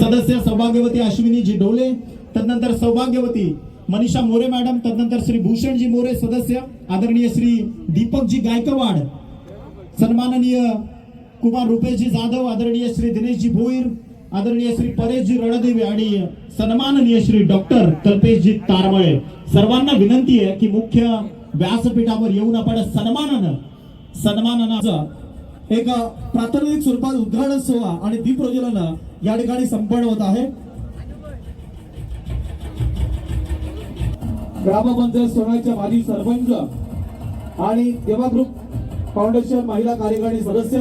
सदस्य सौभाग्यवती अश्विनीजी डोले तदनंतर सौभाग्यवती मनीषा मोरे मॅडम तदनंतर श्री भूषणजी मोरे सदस्य आदरणीय श्री दीपकजी गायकवाड सन्माननीय कुमार रुपेशजी जाधव आदरणीय श्री दिनेशजी भोईर आदरणीय श्री परेशजी रणदेवी आणि सन्माननीय श्री डॉक्टर कल्पेशजी तारवळे सर्वांना विनंती आहे की मुख्य व्यासपीठावर येऊन आपण सन्मानानं सन्मानानं एक प्राथमिक स्वरूपात उद्घाटन सोहळा आणि दीप प्रज्वलन या ठिकाणी संपन्न होत आहे. ग्रामपंचायत सोनाईच्या माजी सरपंच आणि देवा ग्रुप फाउंडेशन महिला कार्यकारिणी सदस्य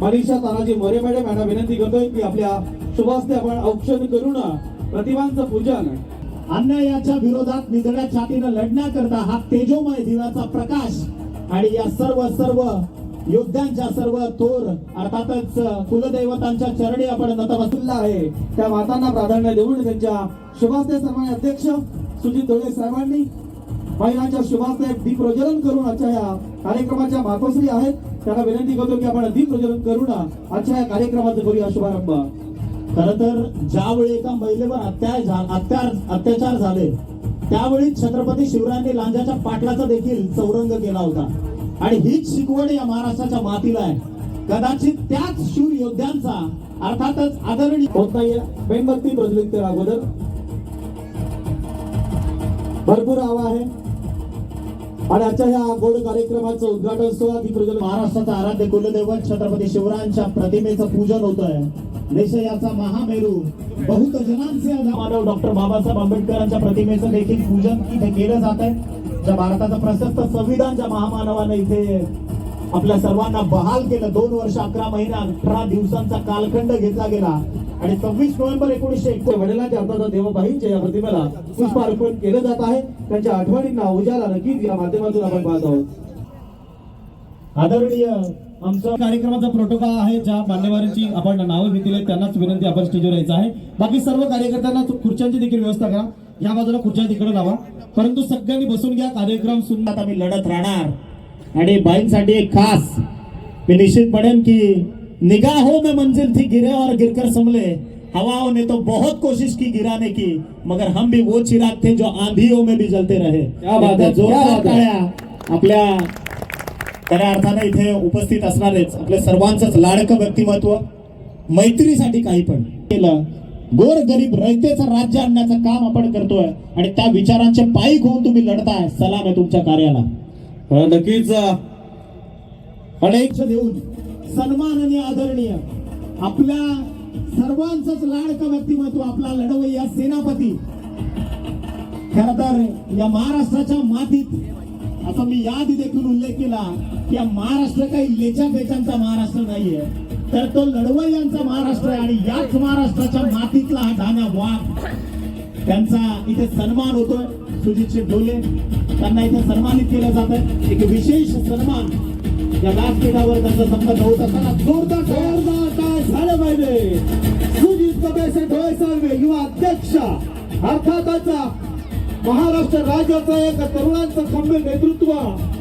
मनीषा तानाजी मोरे मॅडम यांना विनंती करतोय की आपल्या शुभास्ते आपण औक्षण करून प्रतिमांचं पूजन अन्यायाच्या विरोधात निधड्या छातीनं लढण्याकरता हा तेजोमय दिव्याचा प्रकाश आणि या सर्व सर्व योद्ध्यांच्या सर्व थोर अर्थातच कुलदैवतांच्या चरणी आपण नतमस्तक आहे. त्या मातांना प्राधान्य देऊन त्यांच्या शुभास्ते सन्मान अध्यक्ष सुजित धोळे साहेबांनी महिलांच्या शुभास्ते दीप प्रज्वलन करून आजच्या या कार्यक्रमाच्या मातोश्री आहेत. त्यांना विनंती करतो की आपण दीप प्रज्वलन करून आजच्या या कार्यक्रमाचा करूया शुभारंभ. खर तर ज्यावेळी एका महिलेवर अत्याचार अत्याचार झाले त्यावेळी छत्रपती शिवरायांनी लांजाच्या पाटलाचा देखील चौरंग केला होता. आणि हीच शिकवण या महाराष्ट्राच्या मातीला आहे. कदाचित त्याच शूर योद्ध्यांचा अर्थातच आदरणीय होत नाहीये मेणबत्ती प्रज्वलित अगोदर. भरपूर हवा आहे. आणि आजच्या ह्या गोड कार्यक्रमाचं उद्घाटन सोहळा ती प्रज्वलन महाराष्ट्राचा आराध्य कुलदैवत छत्रपती शिवरायांच्या प्रतिमेचं पूजन होत आहे देशयाचा महामेरू. बहुत जनांचे मानव डॉक्टर बाबासाहेब आंबेडकरांच्या प्रतिमेचं देखील पूजन इथे केलं जात आहे ज्या भारताचं प्रशस्त संविधान ज्या महामानवानं इथे आपल्या सर्वांना बहाल केलं दोन वर्ष अकरा महिना अठरा दिवसांचा कालखंड घेतला गेला. आणि सव्वीस नोव्हेंबर एकोणीसशे एक वडिलांच्या अर्थात देवबाईंच्या या प्रतिमेला पुष्प अर्पण केलं जात आहे. त्यांच्या आठवणींना उजाला नक्कीच या माध्यमातून आपण पाहत आहोत. आदरणीय आमचा कार्यक्रमाचा प्रोटोकॉल आहे ज्या मान्यवरांची आपण नावं घेतली त्यांनाच विनंती आपण स्टेजवर यायचं आहे. बाकी सर्व कार्यकर्त्यांना खुर्च्यांची देखील व्यवस्था करा. या बाजूला खुर्च्या तिकडे लावा. परंतु सगळ्यांनी बसून घ्या कार्यक्रम सुंदर मी लढत राहणार. आणि बाईंसाठी एक खास मी निश्चित म्हणेन की निगाहों में मंजिल थी गिरे और गिरकर संभले. हवाओं ने तो बहुत कोशिश की गिराने की मगर हम भी वो चिराग थे जो आंधियों में भी जलते रहे. है, है. आपल्या खऱ्या अर्थानं इथे उपस्थित असणारेच. आपल्या सर्वांचंच लाडकं व्यक्तिमत्व मैत्रीसाठी काही पण. केलं गोर गरीब रयतेचं राज्य आणण्याचं काम आपण करतोय आणि त्या विचारांचे पायी होऊन तुम्ही लढताय. सलाम आहे तुमच्या कार्याला. नक्कीच अनेक देऊन सन्माननीय आदरणीय आपल्या सर्वांचंच लाडकं व्यक्तिमत्व आपला लढवय्या सेनापती. खर तर या महाराष्ट्राच्या मातीत असा मी याआधी देखील उल्लेख केला की या महाराष्ट्र काही लेच्या पेचांचा महाराष्ट्र नाहीये. तर तो लढवय्यांचा महाराष्ट्र आहे आणि याच महाराष्ट्राच्या मातीतला हा धान्या वाघ. त्यांचा इथे सन्मान होतोय. सुजितचे डोले त्यांना इथे सन्मानित केलं जात आहे एक विशेष सन्मान या व्यासपीठावर त्यांचा संबंध होत असताना जोरदार जोरदार काय झालं पाहिजे? सुजित कपेसे डोळे युवा अध्यक्ष अर्थातच महाराष्ट्र राज्याचं एक तरुणांचं खंबे नेतृत्व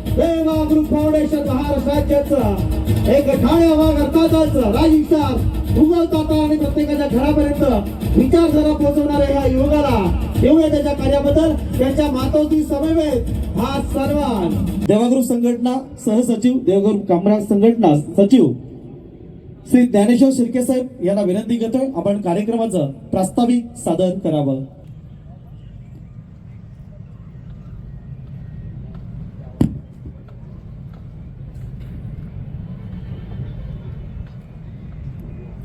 देवा ग्रुप फाउंडेशन महाराष्ट्र राज्याचं. एक ठाण्या भाग अर्थातच राजस्थान उगवतात आणि प्रत्येकाच्या घरापर्यंत विचारधारा पोहोचवणाऱ्या या युवकाला एवढ्या त्याच्या कार्याबद्दल त्यांच्या मातोश्री समवेत हा सर्वान देवागृह संघटना सहसचिव देवग्रुप कामराज संघटना सचिव श्री ज्ञानेश्वर शिर्के साहेब यांना विनंती करतोय आपण कार्यक्रमाचं प्रास्ताविक सादर करावं.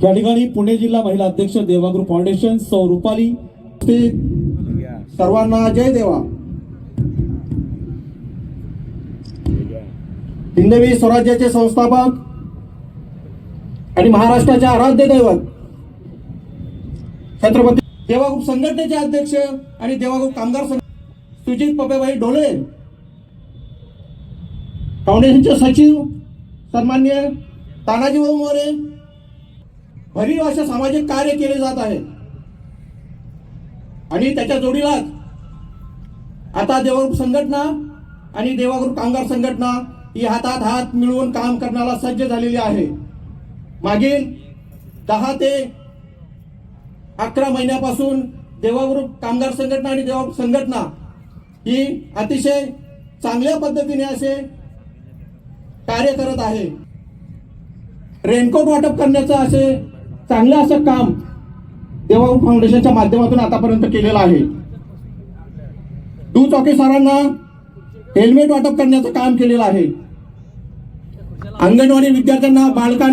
या ठिकाणी पुणे जिल्हा महिला अध्यक्ष देवाग्रुप फाउंडेशन सौ रुपाली ते सर्वांना जय देवा. हिंदवी स्वराज्याचे संस्थापक आणि महाराष्ट्राचे आराध्य दैवत. छत्रपती देवागुप संघटनेचे अध्यक्ष आणि देवागुप कामगार संघ सुजित पपेबाई ढोले. फाउंडेशनचे सचिव सन्मान्य तानाजी मोरे. भरीव असे सामाजिक कार्य केले जात आहे. आणि त्याच्या जोडीलाच आता देवाग्रुप संघटना आणि देवाग्रुप कामगार संघटना ही हातात हात मिळवून काम करण्याला सज्ज झालेली आहे. मागील दहा ते अकरा महिन्यापासून देवाग्रुप कामगार संघटना आणि देवा संघटना ही अतिशय चांगल्या पद्धतीने असे कार्य करत आहे. रेनकोट वाटप करण्याचं असे चांगलं असं काम देवाऊ फाउंडेशनच्या माध्यमातून आतापर्यंत केलेलं आहे. दू चौकी सरांना हेल्मेट वाटप करण्याचं काम केलेलं आहे. अंगणवाडी विद्यार्थ्यांना बालकांना